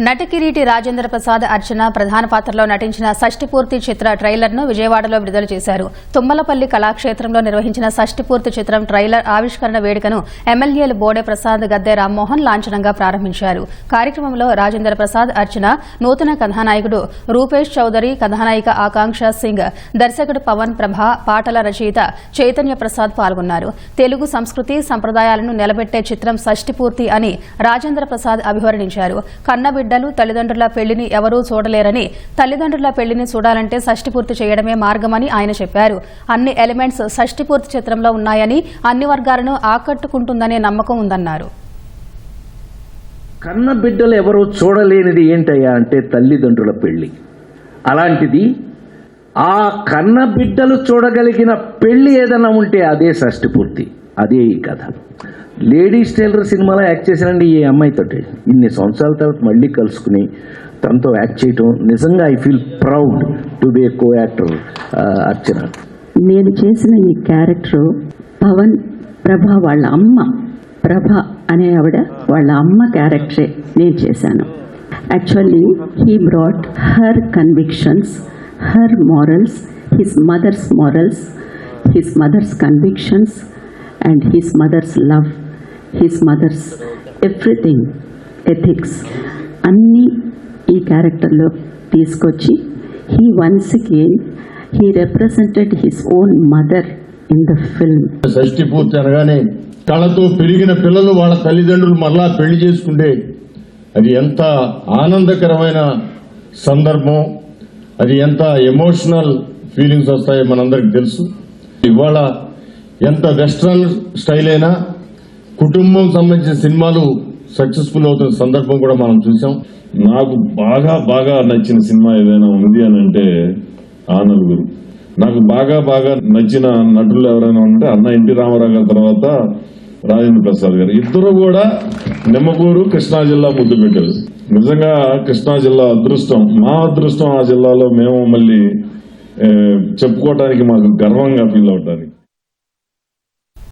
నటకిరీటి రాజేంద్ర ప్రసాద్ అర్చన ప్రధాన పాత్రలో నటించిన షష్టిపూర్తి చిత్ర ట్రైలర్ను విజయవాడలో విడుదల చేశారు. తుమ్మలపల్లి కళాక్షేత్రంలో నిర్వహించిన షష్టిపూర్తి చిత్రం ట్రైలర్ ఆవిష్కరణ వేడుకను ఎమ్మెల్యేలు బోడే ప్రసాద్ గద్దె రామ్మోహన్ లాంఛనంగా ప్రారంభించారు. కార్యక్రమంలో రాజేంద్ర ప్రసాద్ అర్చన నూతన కథానాయకుడు రూపేష్ చౌదరి కథానాయిక ఆకాంక్ష సింగ్ దర్శకుడు పవన్ ప్రభ పాటల రచయిత చైతన్య ప్రసాద్ పాల్గొన్నారు. తెలుగు సంస్కృతి సంప్రదాయాలను నిలబెట్టే చిత్రం షష్టిపూర్తి అని రాజేంద్ర ప్రసాద్ అభివర్ణించారు. కన్న బిడ్డలు తల్లిదండ్రుల పెళ్ళిని ఎవరూ చూడలేరని తల్లిదండ్రుల పెళ్ళిని చూడాలంటే షష్టిపూర్తి చేయడమే మార్గమని ఆయన చెప్పారు. అన్ని ఎలిమెంట్స్ షష్టిపూర్తి చిత్రంలో ఉన్నాయని అన్ని వర్గాలను ఆకట్టుకుంటుందనే నమ్మకం ఉందన్నారు. కన్న బిడ్డలు ఎవరూ చూడలేనిది ఏంటయ్యా అంటే తల్లిదండ్రుల పెళ్ళి. అలాంటిది ఆ కన్న బిడ్డలు చూడగలిగిన పెళ్ళి ఏదైనా ఉంటే అదే షష్టి పూర్తి. అదే ఈ కథ. లేడీస్ టైలర్ సినిమాలో యాక్ట్ చేశానండి ఈ అమ్మాయితోటి. ఇన్ని సంవత్సరాల తర్వాత మళ్ళీ కలుసుకుని తనతో యాక్ట్ చేయటం నిజంగా I feel proud to be co actor Archana. నేను చేసిన ఈ క్యారెక్టర్ పవన్ ప్రభ వాళ్ళ అమ్మ. ప్రభ అనే ఆవిడ వాళ్ళ అమ్మ క్యారెక్టరే నేను చేశాను. Actually he brought her convictions her morals his mother's morals his mother's convictions and his mother's love his mother's everything ethics అన్నీ ఈ క్యారెక్టర్లో తీసుకొచ్చి he once again he represented his own mother in the film Shashti Poorthi అనగానే కళతో పెరిగిన పిల్లలు వాళ్ళ తల్లిదండ్రులు మరలా పెళ్ళి చేసుకుంటే అది ఎంత ఆనందకరమైన సందర్భం అది ఎంత ఎమోషనల్ ఫీలింగ్స్ వస్తాయో మనందరికి తెలుసు. ఇవాళ ఎంత వెస్ట్రన్ స్టైల్ అయినా కుటుంబం సంబంధించిన సినిమాలు సక్సెస్ఫుల్ అవుతున్న సందర్భం కూడా మనం చూసాం నాకు బాగా బాగా నచ్చిన సినిమా ఏదైనా ఉంది అని అంటే ఆ నలుగురు నాకు బాగా బాగా నచ్చిన నటులు ఎవరైనా ఉంటే అన్న ఎన్టీ రామారావు గారి తర్వాత రాజేంద్ర ప్రసాద్ గారు. ఇద్దరు కూడా నిమ్మకూరు కృష్ణా జిల్లా ముద్దు పెట్టారు. నిజంగా కృష్ణా జిల్లా అదృష్టం. మా అదృష్టం ఆ జిల్లాలో మేము మళ్ళీ చెప్పుకోవటానికి మాకు గర్వంగా ఫీల్ అవటానికి.